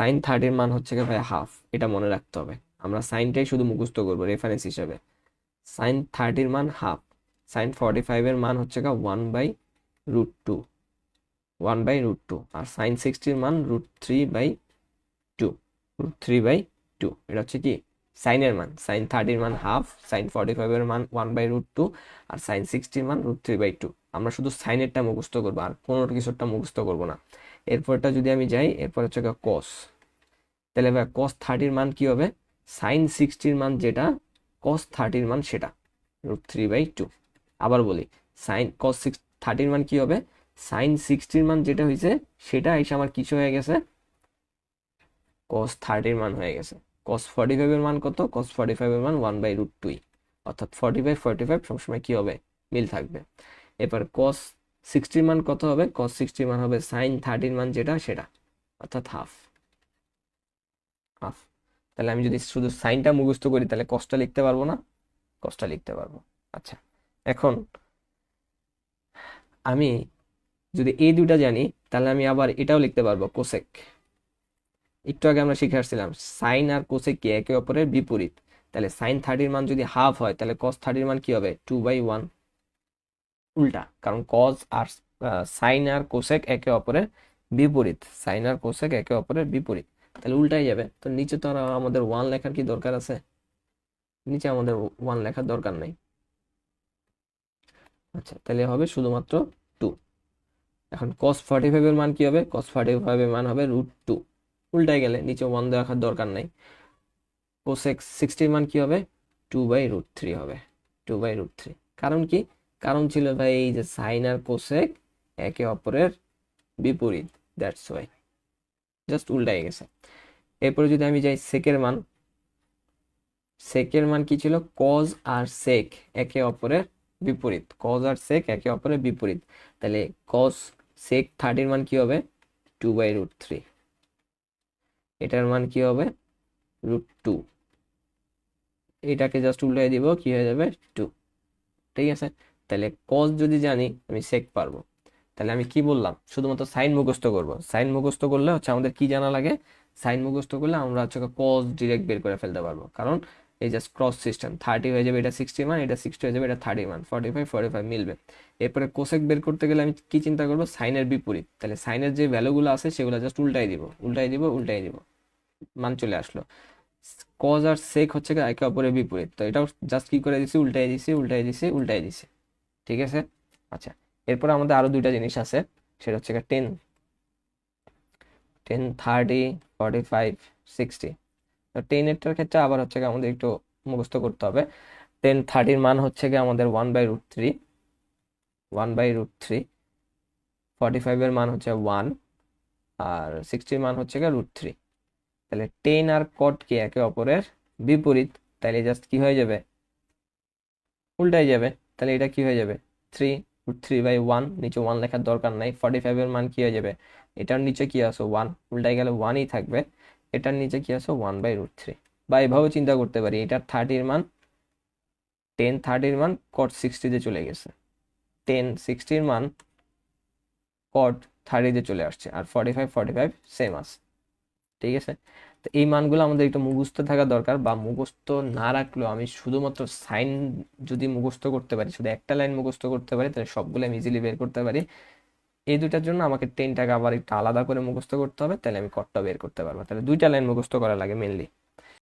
Sign থার্টির মান হচ্ছে কি ভাই হাফ এটা মনে রাখতে হবে। আমরা সাইনটাই শুধু মুখস্থ করব রেফারেন্স হিসাবে। সাইন থার্টির মান হাফ সাইন ফর্টি ফাইভের মান হচ্ছে গা one by root two one by root two R sine সিক্সটির মান root three by two root three by two এটা হচ্ছে কি? সাইনের মান, সাইন থার্টির মান হাফ সাইন ফর্টি ফাইভের মান ওয়ান বাই রুট টু আর সাইন সিক্সটির মান রুট থ্রি বাই টু আমরা শুধু সাইনেরটা মুখস্থ করব, আর কোনো কিছুটা মুখস্থ করব না। এরপরটা যদি আমি যাই, এরপর হচ্ছে কস তাহলে ভাই কস থার্টির মান কি হবে? সাইন সিক্সটির মান যেটা কস থার্টির মান সেটা। রুট থ্রি বাই টু আবার বলি সাইন কস সিক্স থার্টির মান কি হবে? সাইন সিক্সটির মান যেটা হয়েছে, সেটা এসে আমার কিছু হয়ে গেছে। কস থার্টির মান হয়ে গেছে। কস ফর্টি ফাইভের মান কত? কস ফর্টি ফাইভের মান ওয়ান বাই রুট টুই অর্থাৎ ফর্টি ফাইভ ফর্টি ফাইভ সবসময় কি হবে? মিল থাকবে। এবার কস সিক্সটির মান কত হবে? কস সিক্সটির মান হবে সাইন থার্টির মান যেটা, সেটা। অর্থাৎ হাফ হাফ তাহলে আমি যদি শুধু সাইনটা মুখস্থ করি, তাহলে কসটা লিখতে পারব না? কসটা লিখতে পারব। আচ্ছা এখন আমি যদি এই দুটা জানি, তাহলে আমি আবার এটাও লিখতে পারব কোসেক একটু আগে আমরা শিখে আসছিলাম সাইন আর কোসেক কি একে অপরের বিপরীত? তাহলে সাইন থার্টির মান যদি হাফ হয়, তাহলে কস থার্টির মান কি হবে? টু বাই ওয়ান উল্টা, কারণ কজ আর সাইন আর কোসেক একে অপরের বিপরীত সাইন আর কোসেক একে অপরের বিপরীত। তাহলে উল্টাই যাবে। তো নিচে তো আর আমাদের ওয়ান লেখার কি দরকার আছে? নিচে আমাদের ওয়ান লেখার দরকার নেই। আচ্ছা তাহলে হবে শুধুমাত্র টু এখন কস ফর্টি ফাইভের মান কি হবে? কস ফর্টি ফাইভের মান হবে রুট টু উল্টাই গেলে নিচে ওয়ান দেখার দরকার নাই। কোসেক সিক্সটির মান কি হবে? টু বাই রুট থ্রি হবে। টু বাই রুট থ্রি কারণ কি? কারণ ছিল ভাই এই যে সাইন আর কোসেক একে অপরের বিপরীত দ্যাটস ওয়াই জাস্ট উল্টাই গেছে। এরপরে যদি আমি যাই সেকের মান সেকের মান কি ছিল? কজ আর সেক একে অপরের বিপরীত। কজ আর সেক একে অপরের বিপরীত। তাহলে কজ সেক থার্টির মান কি হবে? টু বাই রুট থ্রি এটার মান কি হবে? রুট টু এটাকে জাস্ট উল্টাই দিব, কি হয়ে যাবে? টু ঠিক আছে? তাহলে কজ যদি জানি আমি সেক পারব। তাহলে আমি কি বললাম? শুধুমাত্র সাইন মুখস্থ করব। সাইন মুখস্থ করলে হচ্ছে আমাদের কি জানা লাগে? সাইন মুখস্থ করলে আমরা হচ্ছে কজ ডিরেক্ট বের করে ফেলতে পারব। কারণ এই জাস্ট ক্রস সিস্টেম থার্টি হয়ে যাবে, এটা সিক্সটি মান, এটা সিক্সটি হয়ে যাবে, এটা থার্টি মান ফর্টি ফাইভ ফর্টি ফাইভ মিলবে। এরপরে কোসেক বের করতে গেলে আমি কি চিন্তা করব? সাইনের বিপরীত। তাহলে সাইনের যে ভ্যালুগুলো আছে, সেগুলো জাস্ট উল্টাই দিব উল্টাই দিব উল্টাই দিব। মান চলে আসলো। কজ আর সেক হচ্ছে একে অপরের বিপরীত। তো এটাও জাস্ট কি করে দিছি? উল্টাই দিছি উল্টাই দিছি উল্টাই দিছি। ঠিক আছে? আচ্ছা এরপর আমাদের আরও দুইটা জিনিস আছে, সেটা হচ্ছে ten ten thirty forty five sixty তো টেনেরটার ক্ষেত্রে আবার হচ্ছে আমাদের একটু মুখস্থ করতে হবে। টেন থার্টির মান হচ্ছে গিয়ে আমাদের one by root three one by root three forty ফাইভের মান হচ্ছে ওয়ান আর সিক্সটির মান হচ্ছে গিয়ে রুট থ্রি তাহলে টেন আর কট কি একে অপরের বিপরীত? তাহলে জাস্ট কি হয়ে যাবে? উল্টাই যাবে। তাহলে এটা কি হয়ে যাবে? Three root three by one নিচে ওয়ান লেখার দরকার নাই। ফর্টি ফাইভের মান কি হয়ে যাবে? এটার নিচে কি আসো ওয়ান উল্টাই গেলে ওয়ানই থাকবে। এটার নিচে কি আসো ওয়ান বাই রুট থ্রি বা এভাবে চিন্তা করতে পারি। এটার থার্টির মান টেন থার্টির মান কট সিক্সটিতে চলে গেছে। টেন সিক্সটির মান কট থার্টিতে চলে আসছে। আর forty five forty five same আছে ঠিক আছে? তো এই মানগুলো আমাদের একটু মুখস্থ থাকা দরকার বা মুখস্থ না রাখলেও আমি শুধুমাত্র সাইন যদি মুখস্থ করতে পারি, শুধু একটা লাইন মুখস্থ করতে পারি, তাহলে সবগুলো আমি ইজিলি বের করতে পারি। এই দুইটার জন্য আমাকে টেনটাকে আবার একটু আলাদা করে মুখস্থ করতে হবে, তাহলে আমি কটটা বের করতে পারব। তাহলে দুইটা লাইন মুখস্থ করা লাগে মেনলি